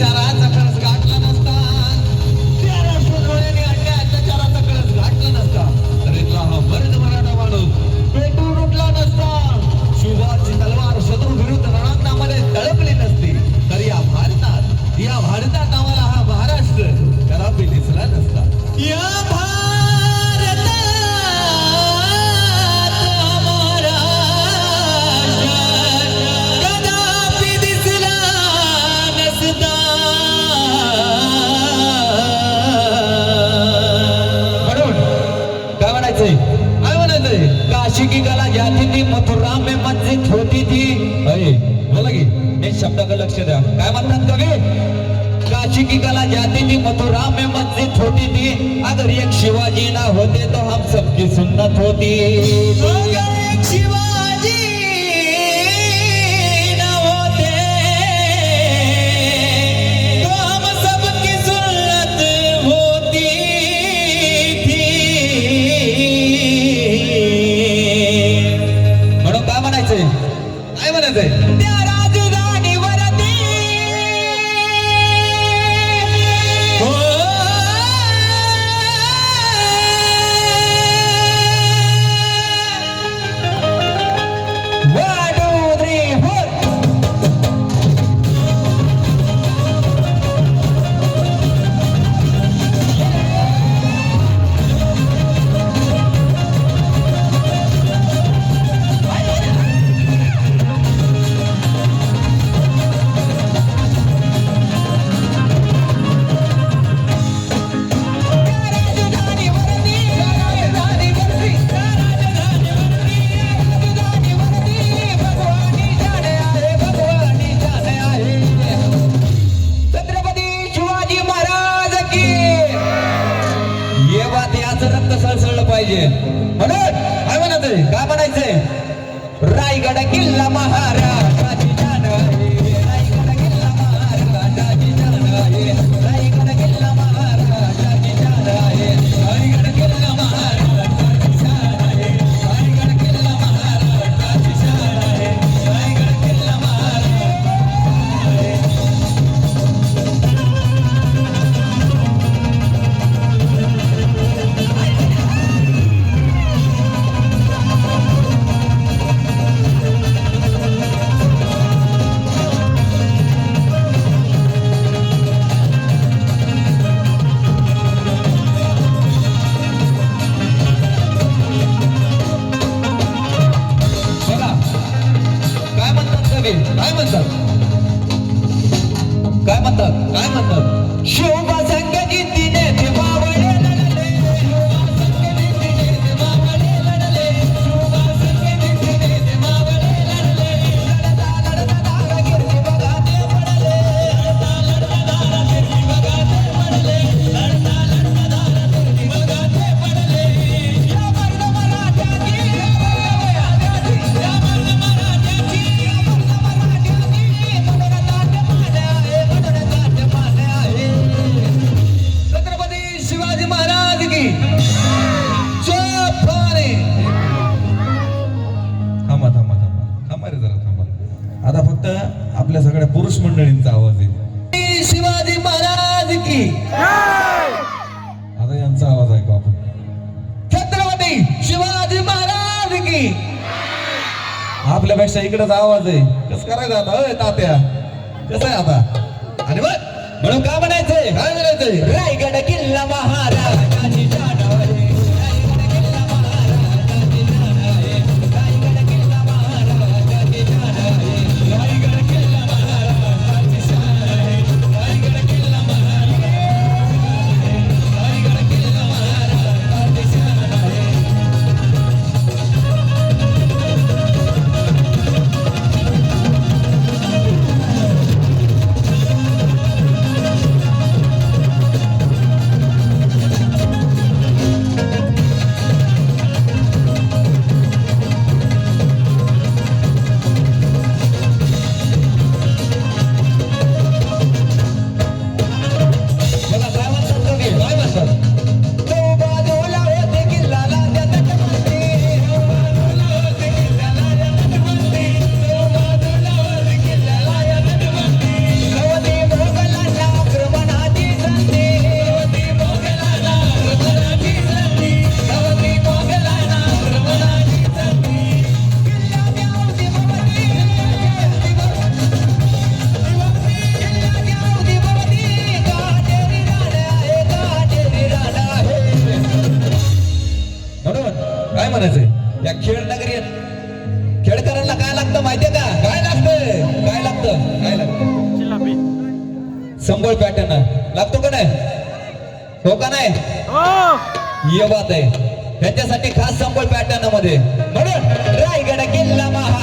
acara Kashi की कला जाती थी मथुरा में मस्जिद होती थी. अरे बोला की मैं शब्द का लक्ष्य द्या. क्या म्हणतात कवी? काशी की कला जाती थी मथुरा में मस्जिद होती थी. अगर एक शिवाजी ना होते तो हम सबकी सुन्नत होती. अगर एक शिवा पाहिजे. म्हणून काय म्हणायचंय का म्हणायचंय? रायगड किल्ला महाराज. म्हणतात? काय म्हणतात? शिवबा फक्त आपल्या सगळ्या पुरुष मंडळींचा आवाज येईल शिवाजी महाराज की. आता यांचा आवाज ऐकू आपण. छत्रपती शिवाजी महाराज की. आपल्यापेक्षा इकडेच आवाज आहे. कस करायचं आता? तात्या. कसं आहे आता? आणि बघ म्हणून का म्हणायचंय? काय म्हणायचंय? रायगड किल्ला म्हणायचंय या खेळ नगरी खेळकरांना काय लागतं माहितीये का? काय लागतं? काय लागतं? काय लागतं? संबळ पॅटर्न. लागतो का नाही? हो का नाही? ये बात आहे. त्यांच्यासाठी खास संबळ पॅटर्नमध्ये म्हणून रायगड किल्ला महा.